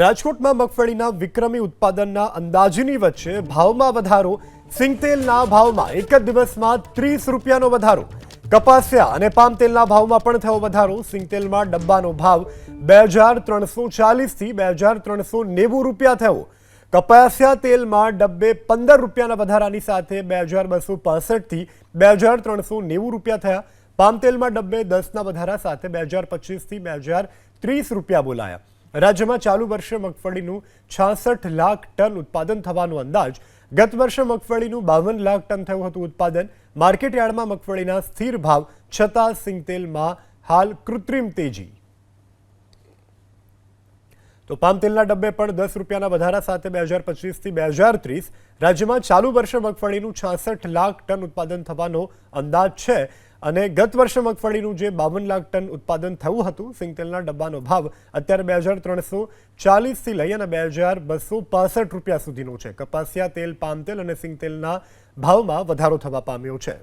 રાજકોટમાં મગફળીના વિક્રમી ઉત્પાદનના અંદાજની વચ્ચે ભાવમાં વધારો. સિંગતેલના ભાવમાં એક જ દિવસમાં ત્રીસ રૂપિયાનો વધારો. કપાસિયા અને પામ તેલના ભાવમાં પણ થયો વધારો. સિંગતેલમાં ડબ્બાનો ભાવ બે હજાર ત્રણસો ચાલીસથી બે હજાર ત્રણસો નેવું રૂપિયા થયો. કપાસિયા તેલમાં ડબ્બે પંદર રૂપિયાના વધારાની સાથે બે હજાર બસો પાસઠથી બે હજાર ત્રણસો નેવું રૂપિયા થયા. પામ તેલમાં ડબ્બે દસના વધારા સાથે બે હજાર પચીસથી બે હજાર ત્રીસ રૂપિયા બોલાયા. રાજ્યમાં ચાલુ વર્ષે મગફળીનું છાસઠ લાખ ટન ઉત્પાદન થવાનો અંદાજ. ગત વર્ષે મગફળીનું બાવન લાખ ટન થયું હતું ઉત્પાદન. માર્કેટ યાર્ડમાં મગફળીના સ્થિર ભાવ, છતાં સિંગતેલમાં હાલ કૃત્રિમ તેજી. તો પામ તેલના ડબ્બે પણ દસ રૂપિયાના વધારા સાથે બે હજાર પચીસથી બે હજાર ત્રીસ. રાજ્યમાં ચાલુ વર્ષે મગફળીનું છાસઠ લાખ ટન ઉત્પાદન થવાનો અંદાજ છે. અને ગત વર્ષે મગફળીનું જે બાવન લાખ ટન ઉત્પાદન થયું હતું, સિંગતેલના ડબ્બાનો ભાવ અત્યારે બે હજાર ત્રણસો ચાલીસથી લઈ અને બે હજાર બસો પાસઠ રૂપિયા સુધીનો છે. કપાસિયા તેલ, પામ તેલ અને સિંગતેલના ભાવમાં વધારો થવા પામ્યો છે.